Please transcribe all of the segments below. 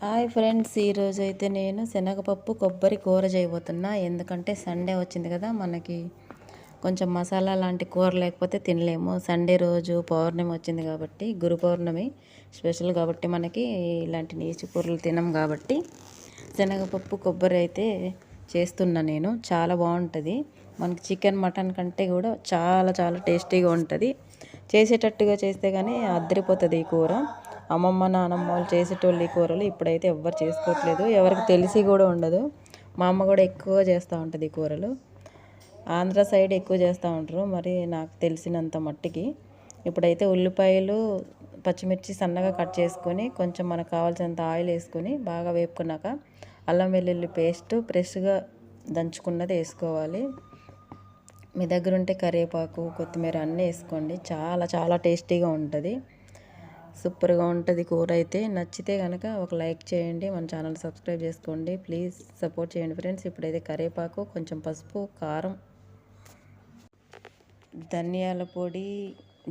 Hi friends ఈరోజు అయితే నేను శనగపప్పు కొబ్బరి కూర చేయబోతున్నా. ఎందుకంటే సండే వచ్చింది కదా మనకి కొంచెం మసాలా లాంటి కూర లేకపోతే తినలేము. సండే రోజు పౌర్ణమి వచ్చింది కాబట్టి గురు పౌర్ణమి స్పెషల్ కాబట్టి మనకి ఇలాంటి నీచు కూరలు తినం కాబట్టి శనగపప్పు కొబ్బరి అయితే చేస్తున్నా నేను. చాలా బాగుంటుంది. మనకి చికెన్ మటన్ కంటే కూడా చాలా చాలా టేస్టీగా ఉంటుంది. చేసేటట్టుగా చేస్తే కానీ అద్దరిపోతుంది ఈ కూర. అమ్మమ్మ నానమ్మ వాళ్ళు చేసేటోళ్ళు ఈ కూరలు ఇప్పుడైతే ఎవ్వరు చేసుకోవట్లేదు. ఎవరికి తెలిసి కూడా ఉండదు. మా అమ్మ కూడా ఎక్కువ చేస్తూ ఉంటుంది ఈ కూరలు. ఆంధ్ర సైడ్ ఎక్కువ చేస్తూ ఉంటారు. మరి నాకు తెలిసినంత మట్టికి ఇప్పుడైతే ఉల్లిపాయలు పచ్చిమిర్చి సన్నగా కట్ చేసుకొని కొంచెం మనకు కావాల్సినంత ఆయిల్ వేసుకొని బాగా వేపుకున్నాక అల్లం వెల్లుల్లి పేస్ట్ ఫ్రెష్గా దంచుకున్నది వేసుకోవాలి. మీ దగ్గర ఉంటే కరివేపాకు కొత్తిమీర అన్నీ వేసుకోండి. చాలా చాలా టేస్టీగా ఉంటుంది. సూపర్గా ఉంటుంది కూర అయితే. నచ్చితే కనుక ఒక లైక్ చేయండి మన ఛానల్ సబ్స్క్రైబ్ చేసుకోండి. ప్లీజ్ సపోర్ట్ చేయండి ఫ్రెండ్స్. ఇప్పుడైతే కరివేపాకు కొంచెం పసుపు కారం ధనియాల పొడి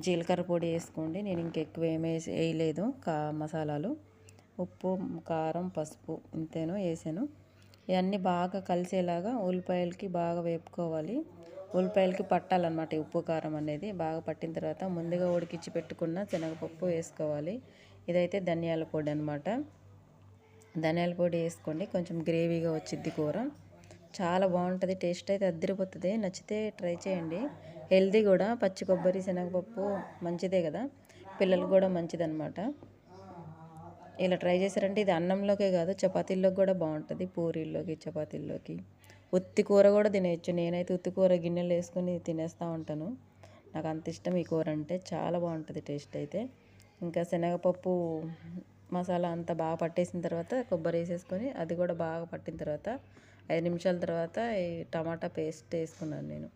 జీలకర్ర పొడి వేసుకోండి. నేను ఇంకెక్కువ ఏమి వేయలేదు కా మసాలాలు. ఉప్పు కారం పసుపు ఇంతేనో వేసాను. ఇవన్నీ బాగా కలిసేలాగా ఉల్లిపాయలకి బాగా వేపుకోవాలి. ఉల్లిపాయలకి పట్టాలన్నమాట ఉప్పు కారం అనేది. బాగా పట్టిన తర్వాత ముందుగా ఉడికించి పెట్టుకున్న శనగపప్పు వేసుకోవాలి. ఇదైతే ధనియాల పొడి అనమాట ధనియాల పొడి వేసుకోండి. కొంచెం గ్రేవీగా వచ్చిద్ది కూర. చాలా బాగుంటుంది. టేస్ట్ అయితే అద్దరిపోతుంది. నచ్చితే ట్రై చేయండి. హెల్దీ కూడా. పచ్చి కొబ్బరి శనగపప్పు మంచిదే కదా. పిల్లలకు కూడా మంచిదన్నమాట. ఇలా ట్రై చేశారంటే ఇది అన్నంలోకే కాదు చపాతీల్లోకి కూడా బాగుంటుంది. పూరీల్లోకి చపాతీల్లోకి. ఉత్తి కూర కూడా తినేయచ్చు. నేనైతే ఉత్తి కూర గిన్నెలు వేసుకొని తినేస్తూ ఉంటాను. నాకు అంత ఇష్టం ఈ కూర అంటే. చాలా బాగుంటుంది టేస్ట్ అయితే. ఇంకా శనగపప్పు మసాలా అంతా బాగా పట్టేసిన తర్వాత కొబ్బరి వేసేసుకొని అది కూడా బాగా పట్టిన తర్వాత ఐదు నిమిషాల తర్వాత ఈ టమాటా పేస్ట్ వేసుకున్నాను నేను.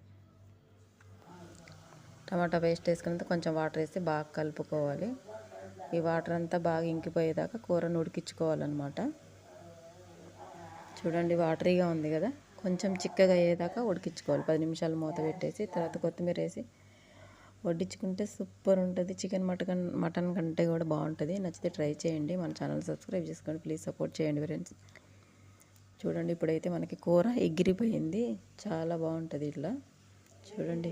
టమాటా పేస్ట్ వేసుకున్న కొంచెం వాటర్ వేసి బాగా కలుపుకోవాలి. ఈ వాటర్ అంతా బాగా ఇంకిపోయేదాకా కూరను ఉడికించుకోవాలన్నమాట. చూడండి వాటరీగా ఉంది కదా. కొంచెం చిక్కగా అయ్యేదాకా ఉడికించుకోవాలి. పది నిమిషాలు మూత పెట్టేసి తర్వాత కొత్తిమీర వేసి వడ్డించుకుంటే సూపర్ ఉంటుంది. చికెన్ మటన్ మటన్ కంటే కూడా బాగుంటుంది. నచ్చితే ట్రై చేయండి. మన ఛానల్ సబ్స్క్రైబ్ చేసుకోండి. ప్లీజ్ సపోర్ట్ చేయండి ఫ్రెండ్స్. చూడండి ఇప్పుడైతే మనకి కూర ఎగిరిపోయింది. చాలా బాగుంటుంది ఇట్లా. చూడండి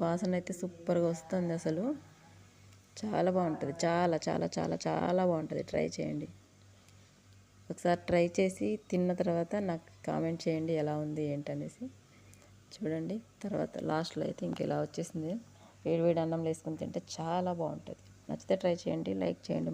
వాసన అయితే సూపర్గా వస్తుంది అసలు. చాలా బాగుంటుంది. చాలా చాలా చాలా చాలా బాగుంటుంది. ట్రై చేయండి. ఒకసారి ట్రై చేసి తిన్న తర్వాత నాకు కామెంట్ చేయండి ఎలా ఉంది ఏంటనేసి. చూడండి తర్వాత లాస్ట్లో అయితే ఇంకెలా వచ్చేసింది. వేడి వేడి అన్నం వేసుకుని తింటే చాలా బాగుంటుంది. నచ్చితే ట్రై చేయండి లైక్ చేయండి